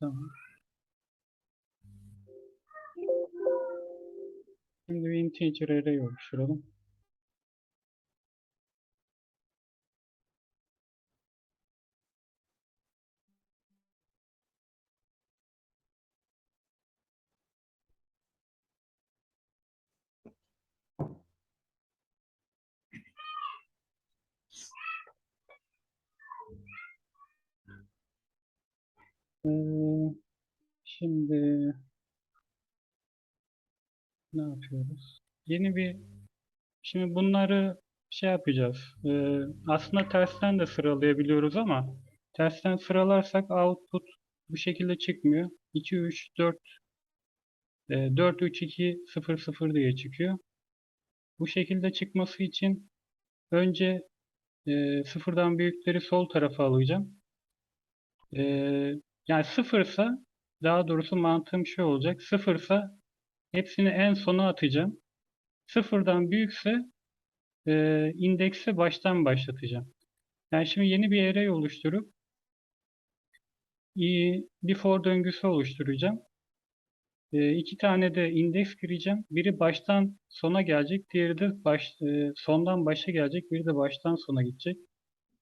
Tamam. Şimdi bir integer array oluşturalım. Şimdi ne yapıyoruz? Yeni bir şimdi bunları şey yapacağız. Ee, aslında tersten de sıralayabiliyoruz ama tersten sıralarsak output bu şekilde çıkmıyor. 2 3 4 e, 4 3 2 0 0 diye çıkıyor. Bu şekilde çıkması için önce e, sıfırdan büyükleri sol tarafa alacağım. E, yani sıfırsa daha doğrusu mantığım şu olacak. Sıfırsa hepsini en sona atacağım. Sıfırdan büyükse e, indeksi baştan başlatacağım. Yani şimdi yeni bir array oluşturup i- bir for döngüsü oluşturacağım. E, iki tane de indeks gireceğim. Biri baştan sona gelecek, diğeri de baş, e, sondan başa gelecek, biri de baştan sona gidecek.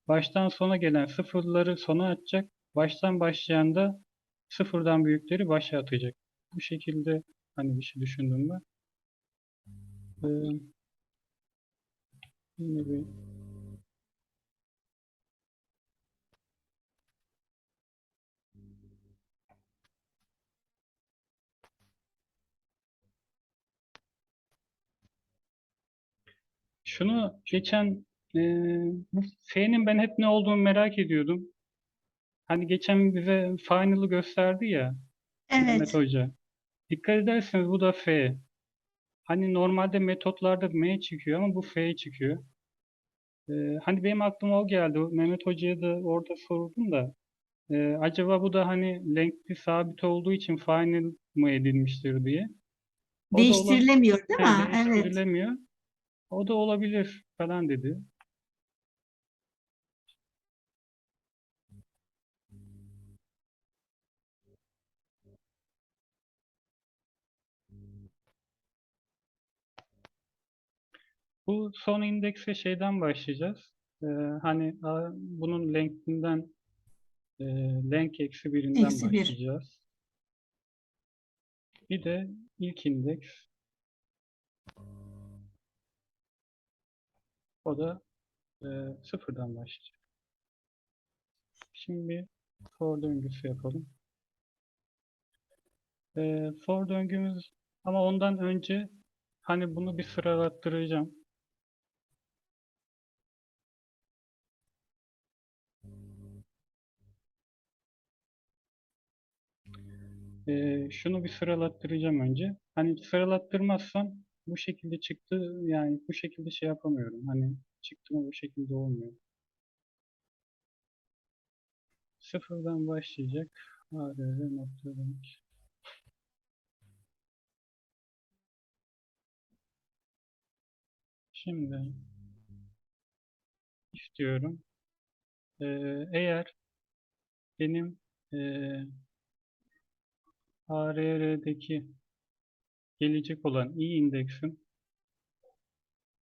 Baştan sona gelen sıfırları sona atacak. Baştan başlayan da sıfırdan büyükleri başa atacak. Bu şekilde hani bir şey düşündüm ben. Ee, bir Şunu geçen e, bu F'nin ben hep ne olduğunu merak ediyordum. Hani geçen bize final'ı gösterdi ya Mehmet Evet. Hoca. Dikkat ederseniz bu da F. Hani normalde metotlarda M çıkıyor ama bu F çıkıyor. Ee, hani benim aklıma o geldi. Mehmet Hoca'ya da orada sordum da. Ee, acaba bu da hani length'i sabit olduğu için final mı edilmiştir diye. O Değiştirilemiyor değil mi? Evet. değiştirilemiyor. O da olabilir falan dedi. Bu son indekse şeyden başlayacağız. Ee, hani a, bunun length'inden e, length eksi birinden Eksi bir. başlayacağız. Bir de ilk indeks. O da e, sıfırdan başlayacak. Şimdi bir for döngüsü yapalım. E, for döngümüz ama ondan önce hani bunu bir sıralattıracağım. E, şunu bir sıralattıracağım önce. Hani sıralattırmazsam bu şekilde çıktı yani bu şekilde şey yapamıyorum. Hani çıktı mı bu şekilde olmuyor. Sıfırdan başlayacak. ARR nokta. Şimdi istiyorum. Ee, eğer benim ee, ARR'deki gelecek olan i indeksim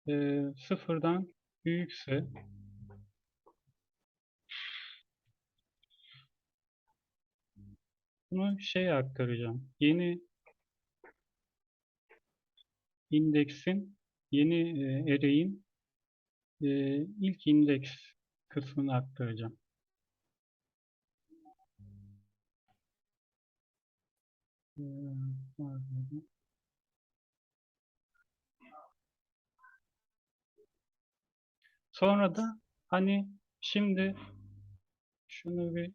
ee, sıfırdan büyükse bunu şeye aktaracağım. Yeni indeksin, yeni e, array'in e, ilk indeks kısmını aktaracağım. Sonra da hani şimdi şunu bir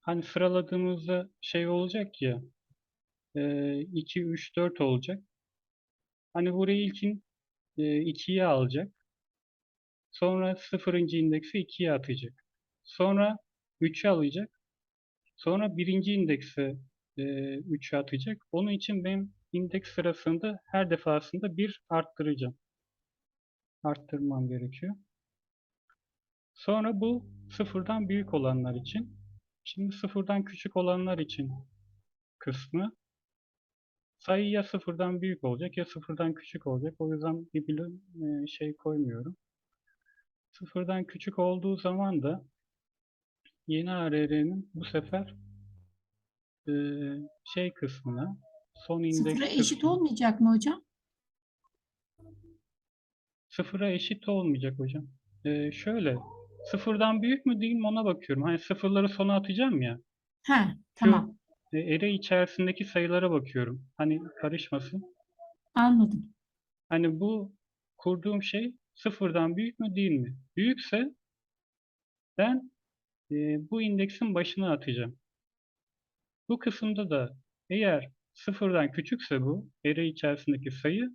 hani sıraladığımızda şey olacak ya e, 2, 3, 4 olacak. Hani burayı ilkin e, 2'ye alacak. Sonra sıfırıncı indeksi 2'ye atacak. Sonra 3'e alacak. Sonra birinci indekse e, 3'e atacak. Onun için ben indeks sırasında her defasında bir arttıracağım. Arttırmam gerekiyor. Sonra bu sıfırdan büyük olanlar için Şimdi sıfırdan küçük olanlar için kısmı sayı ya sıfırdan büyük olacak ya sıfırdan küçük olacak. O yüzden bir bölüm e, şey koymuyorum. Sıfırdan küçük olduğu zaman da yeni ARR'nin bu sefer e, şey kısmına son indeks Sıfıra eşit kısmına- olmayacak mı hocam? Sıfıra eşit olmayacak hocam. Ee, şöyle, sıfırdan büyük mü değil mi ona bakıyorum. Hani sıfırları sona atacağım ya. He, tamam. E, array içerisindeki sayılara bakıyorum. Hani karışmasın. Anladım. Hani bu kurduğum şey sıfırdan büyük mü değil mi? Büyükse ben e, bu indeksin başına atacağım. Bu kısımda da eğer sıfırdan küçükse bu array içerisindeki sayı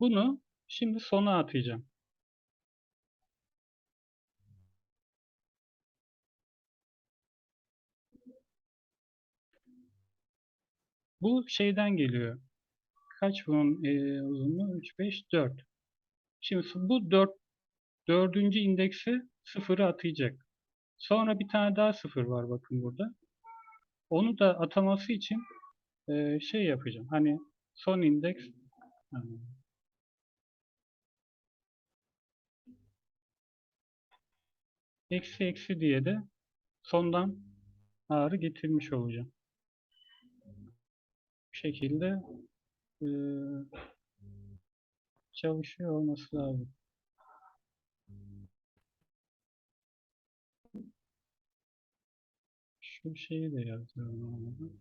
bunu şimdi sona atacağım. Bu şeyden geliyor. Kaç bunun e, uzunluğu? 3, 5, 4. Şimdi bu 4, dördüncü indeksi sıfırı atayacak. Sonra bir tane daha sıfır var bakın burada. Onu da ataması için e, şey yapacağım. Hani son indeks yani eksi eksi diye de sondan ağrı getirmiş olacağım. Bu şekilde e, çalışıyor olması lazım. Şu şeyi de yazıyorum. olmadı.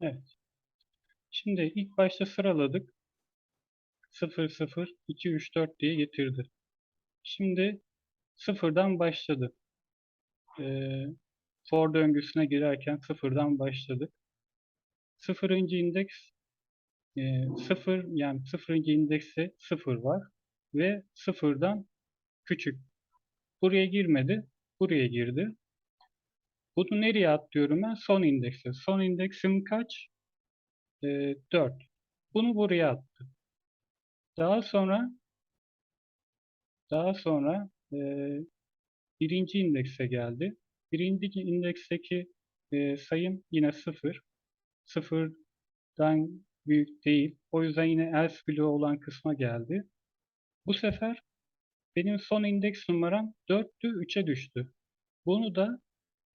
Evet. Şimdi ilk başta sıraladık. 0, 0, 2, 3, 4 diye getirdi. Şimdi sıfırdan başladı. Ee, for döngüsüne girerken sıfırdan başladık. Sıfırıncı indeks e, sıfır yani sıfırıncı indekste sıfır var ve sıfırdan küçük. Buraya girmedi, buraya girdi. Bunu nereye atlıyorum ben? Son indekse. Son indeksim kaç? Ee, 4. Bunu buraya attı. Daha sonra daha sonra e, birinci indekse geldi. Birinci indeksteki e, sayım yine 0. Sıfırdan büyük değil. O yüzden yine else bloğu olan kısma geldi. Bu sefer benim son indeks numaram 4'tü, 3'e düştü. Bunu da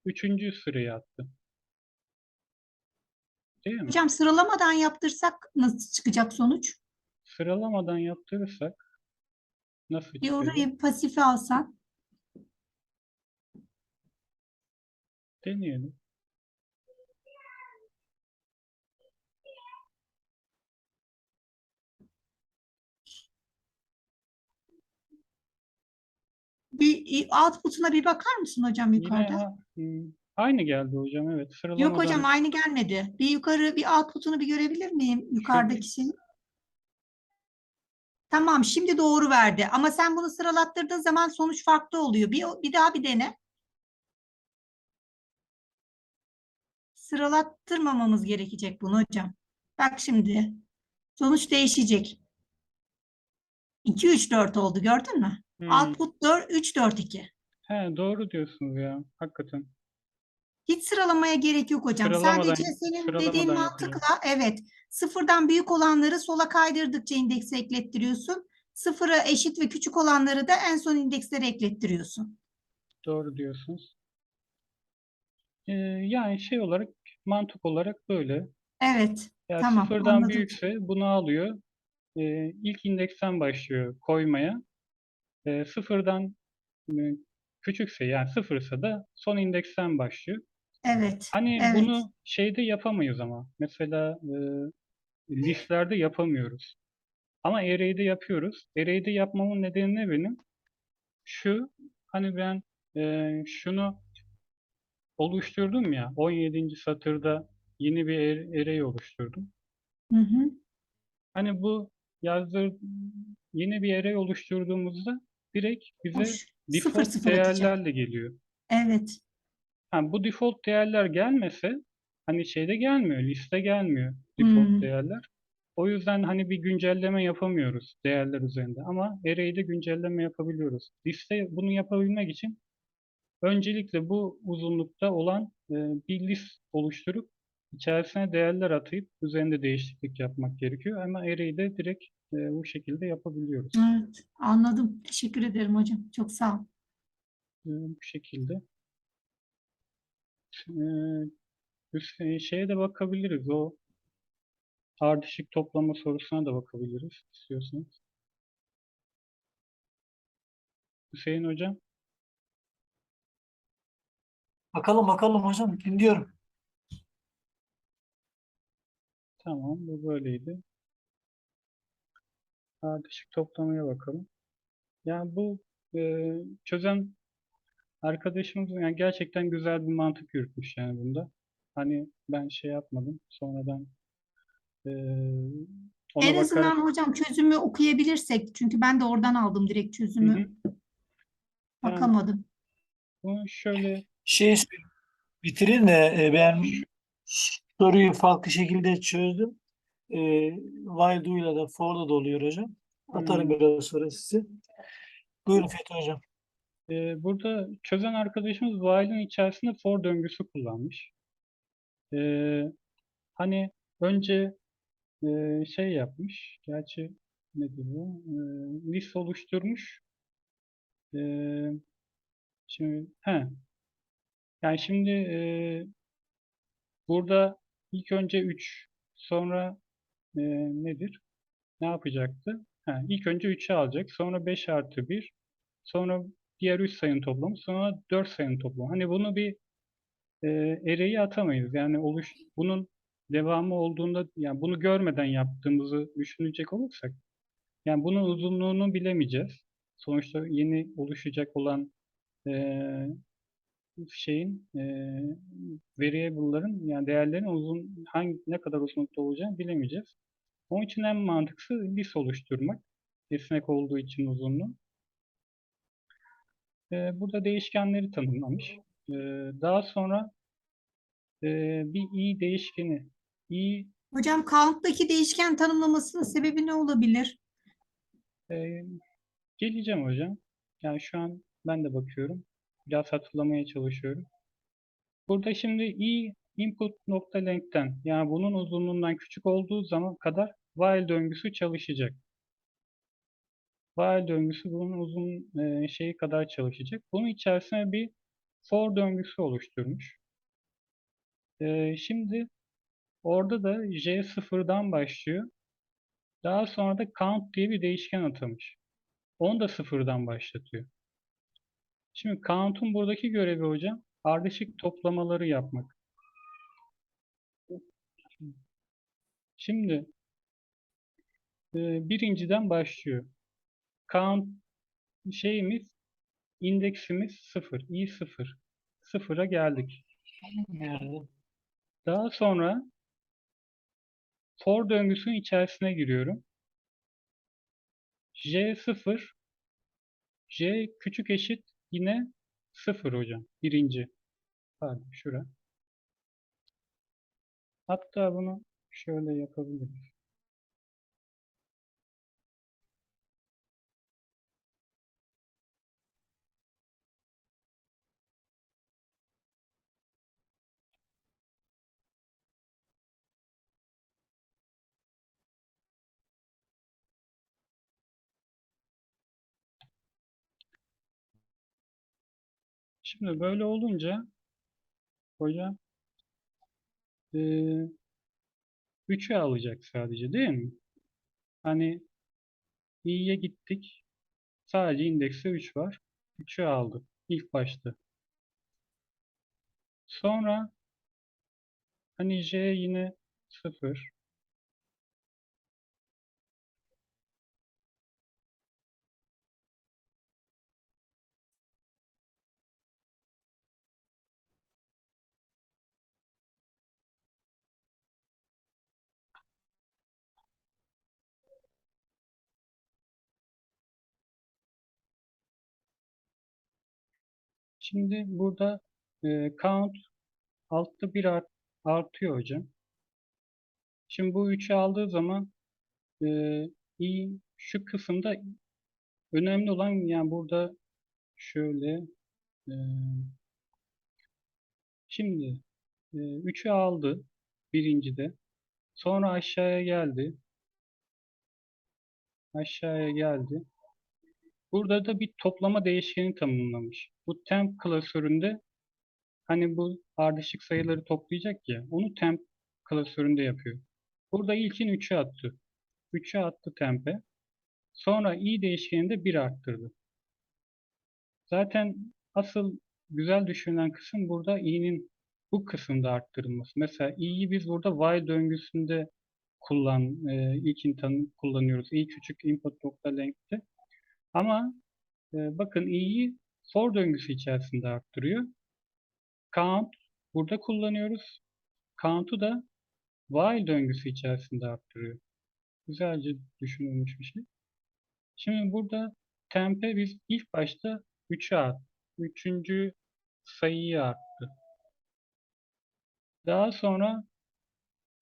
3. sıraya attı. Değil mi? Hocam sıralamadan yaptırsak nasıl çıkacak sonuç? Sıralamadan yaptırırsak nasıl Bir orayı pasife alsan. Deneyelim. Bir output'una bir bakar mısın hocam Yine yukarıda? hmm, aynı geldi hocam evet. Yok Sıralamadan hocam aynı gelmedi. Bir yukarı bir output'unu bir görebilir miyim yukarıdaki şeyin? Tamam şimdi doğru verdi ama sen bunu sıralattırdığın zaman sonuç farklı oluyor. Bir, bir daha bir dene. Sıralattırmamamız gerekecek bunu hocam. Bak şimdi sonuç değişecek. 2 3 4 oldu gördün mü? Hmm, Output 4 3 4 2. He, doğru diyorsunuz ya. Hakikaten. Hiç sıralamaya gerek yok hocam. Sadece senin dediğin mantıkla evet sıfırdan büyük olanları sola kaydırdıkça indekse eklettiriyorsun. Sıfıra eşit ve küçük olanları da en son indekslere eklettiriyorsun. Doğru diyorsunuz. Ee, yani şey olarak mantık olarak böyle. Evet. Yani Tamam, sıfırdan anladım. büyükse bunu alıyor. Ee, ilk indeksten başlıyor koymaya. Ee, sıfırdan e, küçükse yani sıfırsa da son indeksten başlıyor. Evet. Hani Evet. bunu şeyde yapamayız ama. Mesela e, listlerde yapamıyoruz. Ama array'de yapıyoruz. Array'de yapmamın nedeni ne benim? Şu, hani ben e, şunu oluşturdum ya, 17. satırda yeni bir ar- array oluşturdum. Hı hı. Hani bu yazdır yeni bir array oluşturduğumuzda direkt bize Hoş. Sıfır default sıfır atacak. değerlerle geliyor. Evet. Ha, bu default değerler gelmese hani şeyde gelmiyor, liste gelmiyor default Hmm. değerler. O yüzden hani bir güncelleme yapamıyoruz değerler üzerinde ama array'de güncelleme yapabiliyoruz. Liste bunu yapabilmek için öncelikle bu uzunlukta olan e, bir list oluşturup içerisine değerler atayıp üzerinde değişiklik yapmak gerekiyor. Ama array'de direkt e, bu şekilde yapabiliyoruz. Evet. Anladım. Teşekkür ederim hocam. Çok sağ ol. E, bu şekilde. E, üst- şeye de bakabiliriz. O ardışık toplama sorusuna da bakabiliriz istiyorsanız. Hüseyin Hocam. Bakalım bakalım hocam dinliyorum. Tamam, bu böyleydi. Ardışık toplamaya bakalım. Yani bu e, çözen arkadaşımız yani gerçekten güzel bir mantık yürütmüş yani bunda. Hani ben şey yapmadım. Sonradan e, ona En azından bakarak hocam çözümü okuyabilirsek. Çünkü ben de oradan aldım direkt çözümü. hı. Bakamadım. bunu şöyle Şey bitirin de e, ben soruyu farklı şekilde çözdüm. E, while do ile de for'da da oluyor hocam. Atarım Hmm. biraz sonra size. Buyurun Fethi hocam. E, burada çözen arkadaşımız while'ın içerisinde for döngüsü kullanmış. E, hani önce e, şey yapmış. Gerçi nedir bu? E, list oluşturmuş. E, şimdi he. Yani şimdi e, burada ilk önce 3 sonra e, nedir? Ne yapacaktı? Ha, ilk önce 3'ü alacak. Sonra 5 artı 1. Sonra diğer 3 sayının toplamı. Sonra 4 sayının toplamı. Hani bunu bir e, array'e atamayız. Yani oluş, bunun devamı olduğunda yani bunu görmeden yaptığımızı düşünecek olursak yani bunun uzunluğunu bilemeyeceğiz. Sonuçta yeni oluşacak olan e, şeyin e, variable'ların yani değerlerin uzun hangi ne kadar uzunlukta olacağını bilemeyeceğiz. Onun için en mantıklısı list oluşturmak. Esnek olduğu için uzunluğu. E, burada değişkenleri tanımlamış. E, daha sonra e, bir i değişkeni i Hocam count'taki değişken tanımlamasının sebebi ne olabilir? e, geleceğim hocam. Yani şu an ben de bakıyorum. Biraz hatırlamaya çalışıyorum. Burada şimdi i input nokta length'ten yani bunun uzunluğundan küçük olduğu zaman kadar while döngüsü çalışacak. While döngüsü bunun uzun e, şeyi kadar çalışacak. Bunun içerisine bir for döngüsü oluşturmuş. E, şimdi orada da j sıfırdan başlıyor. Daha sonra da count diye bir değişken atamış. Onu da sıfırdan başlatıyor. Şimdi count'un buradaki görevi hocam ardışık toplamaları yapmak. Şimdi e, birinciden başlıyor. Count şeyimiz indeksimiz 0. i 0. Sıfıra geldik. Geldim. Daha sonra for döngüsünün içerisine giriyorum. j0 j küçük eşit yine 0 hocam. Birinci. Pardon şura. Hatta bunu şöyle yapabiliriz. Şimdi böyle olunca hocam eee 3'ü alacak sadece değil mi? Hani i'ye gittik. Sadece indekste 3 var. 3'ü aldı ilk başta. Sonra hani j yine 0. Şimdi burada e, count altta bir art, artıyor hocam. Şimdi bu 3'ü aldığı zaman e, i şu kısımda önemli olan yani burada şöyle e, şimdi e, 3'ü aldı birincide. Sonra aşağıya geldi. Aşağıya geldi. Burada da bir toplama değişkeni tanımlamış. Bu temp klasöründe hani bu ardışık sayıları toplayacak ya onu temp klasöründe yapıyor. Burada ilkin 3'ü attı. 3'ü attı temp'e. Sonra i değişkeninde 1 arttırdı. Zaten asıl güzel düşünülen kısım burada i'nin bu kısımda arttırılması. Mesela i'yi biz burada while döngüsünde kullan, e, ilk intanı kullanıyoruz. i küçük input nokta length'te. Ama e, bakın i'yi for döngüsü içerisinde arttırıyor. Count burada kullanıyoruz. Count'u da while döngüsü içerisinde arttırıyor. Güzelce düşünülmüş bir şey. Şimdi burada temp'e biz ilk başta 3'e arttı. Üçüncü sayıyı arttı. Daha sonra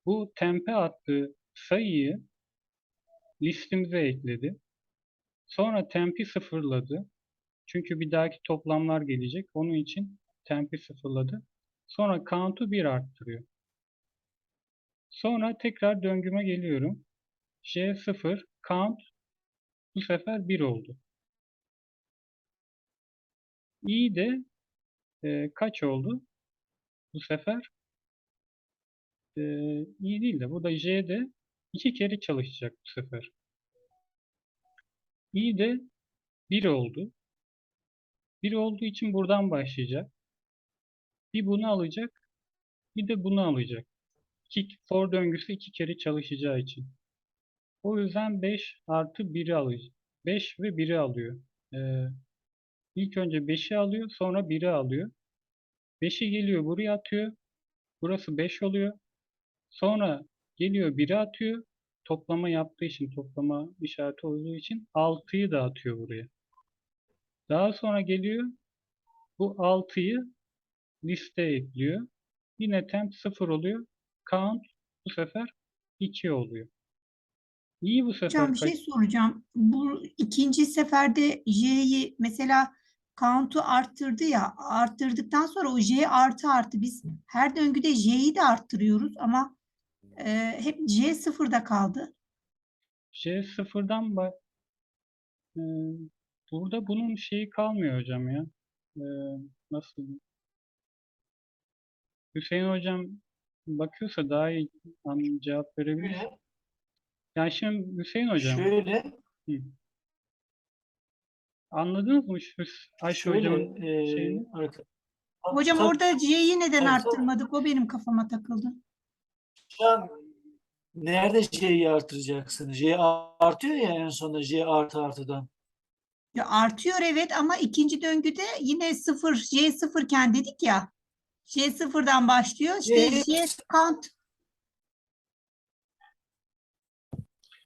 bu temp'e attığı sayıyı listemize ekledi. Sonra temp'i sıfırladı. Çünkü bir dahaki toplamlar gelecek. Onun için temp'i sıfırladı. Sonra count'u 1 arttırıyor. Sonra tekrar döngüme geliyorum. J0 count bu sefer 1 oldu. i de e, kaç oldu? Bu sefer e, i değil de burada j de iki kere çalışacak bu sefer. İ de 1 oldu. 1 olduğu için buradan başlayacak. Bir bunu alacak. Bir de bunu alacak. İki, for döngüsü iki kere çalışacağı için. O yüzden 5 artı 1'i alıyor. 5 ve 1'i alıyor. Ee, ilk önce 5'i alıyor, sonra 1'i alıyor. 5'i geliyor buraya atıyor. Burası 5 oluyor. Sonra geliyor 1'i atıyor. Toplama yaptığı için, toplama işareti olduğu için 6'yı da atıyor buraya. Daha sonra geliyor. Bu 6'yı listeye ekliyor. Yine temp 0 oluyor. Count bu sefer 2 oluyor. İyi bu sefer Hocam bir şey soracağım. Bu ikinci seferde J'yi mesela count'u arttırdı ya arttırdıktan sonra o J artı artı biz her döngüde J'yi de arttırıyoruz ama e, hep C sıfırda kaldı. J sıfırdan bak. Ee, burada bunun şeyi kalmıyor hocam ya. Ee, nasıl? Hüseyin hocam bakıyorsa daha iyi an- cevap verebilir. Şöyle, Yani şimdi Hüseyin hocam şöyle, anladınız mı Ayşe şöyle hocamın e, şeyini? Hocam orada C'yi neden tabii. arttırmadık? O benim kafama takıldı. Hocam, nerede J'yi artıracaksın? J artıyor ya en sonunda J artı artıdan. Ya artıyor evet ama ikinci döngüde yine sıfır J sıfırken dedik ya. J sıfırdan başlıyor. İşte J- J count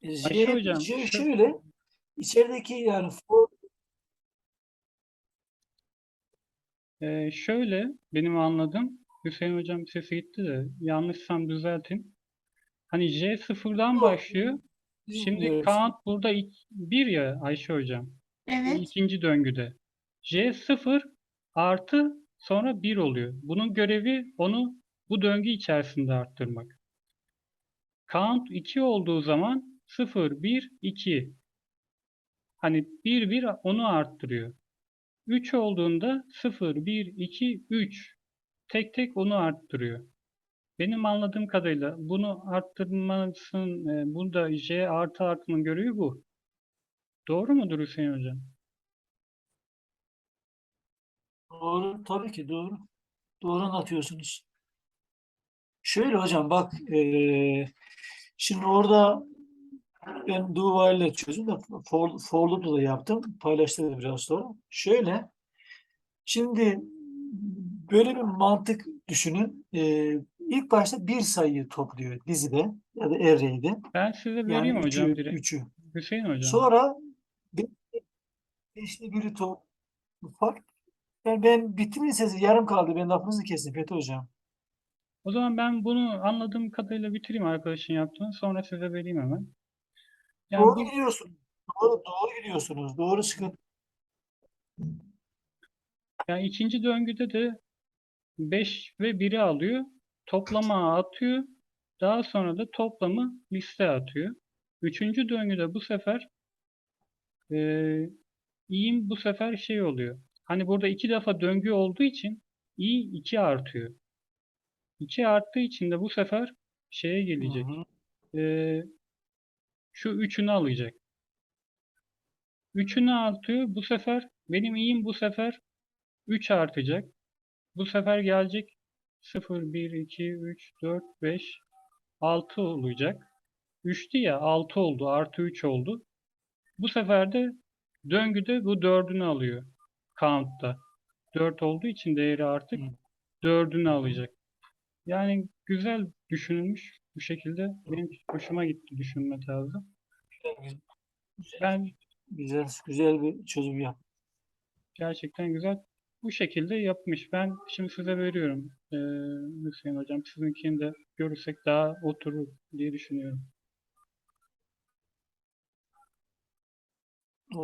J, Ayşe hocam, J şöyle, içerideki yani for, Ee, şöyle benim anladığım Hüseyin hocam sesi gitti de yanlışsam düzeltin. Hani J sıfırdan başlıyor. Şimdi bilmiyorum. count burada 1 ya Ayşe hocam. evet. İkinci döngüde. J 0 artı sonra 1 oluyor. Bunun görevi onu bu döngü içerisinde arttırmak. Count 2 olduğu zaman 0, 1, 2. Hani 1, 1 onu arttırıyor. 3 olduğunda 0, 1, 2, 3. Tek tek onu arttırıyor. Benim anladığım kadarıyla bunu arttırmasının, e, burada J artı artının görevi bu. Doğru mudur Hüseyin hocam? Doğru, tabii ki doğru. Doğru anlatıyorsunuz. Şöyle hocam bak eee, şimdi orada ben do ile de for, for da yaptım. Paylaştım da biraz sonra. Şöyle şimdi böyle bir mantık düşünün. Eee ilk başta bir sayıyı topluyor dizide ya da array'de. Ben size Yani vereyim hocam üçü, direkt. üçü. Hüseyin hocam. Sonra be- beşli biri top fark Ben, ben bitti mi sesi? Yarım kaldı. Ben lafınızı kestim Fethi Hocam. O zaman ben bunu anladığım kadarıyla bitireyim arkadaşın yaptığını. Sonra size vereyim hemen. Yani Doğru bu- gidiyorsunuz. Doğru, doğru gidiyorsunuz. Doğru sıkıntı. Yani ikinci döngüde de 5 ve 1'i alıyor. Toplama atıyor. Daha sonra da toplamı liste atıyor. Üçüncü döngüde bu sefer eee i'im bu sefer şey oluyor. Hani burada iki defa döngü olduğu için i 2 artıyor. 2 arttığı için de bu sefer şeye gelecek. Eee, şu üçünü alacak. Üçünü artıyor. Bu sefer benim i'im bu sefer 3 artacak. Bu sefer gelecek 0, 1, 2, 3, 4, 5, 6 olacak. 3'tü ya 6 oldu. Artı 3 oldu. Bu sefer de döngüde bu 4'ünü alıyor. Count'ta. 4 olduğu için değeri artık Hı. 4'ünü alacak. Yani güzel düşünülmüş bu şekilde. Benim hoşuma gitti düşünme tarzı. Güzel, Ben güzel, güzel bir çözüm yap. gerçekten güzel. Bu şekilde yapmış. Ben şimdi size veriyorum. Ee, Hüseyin Hocam sizinkini de görürsek daha oturur diye düşünüyorum.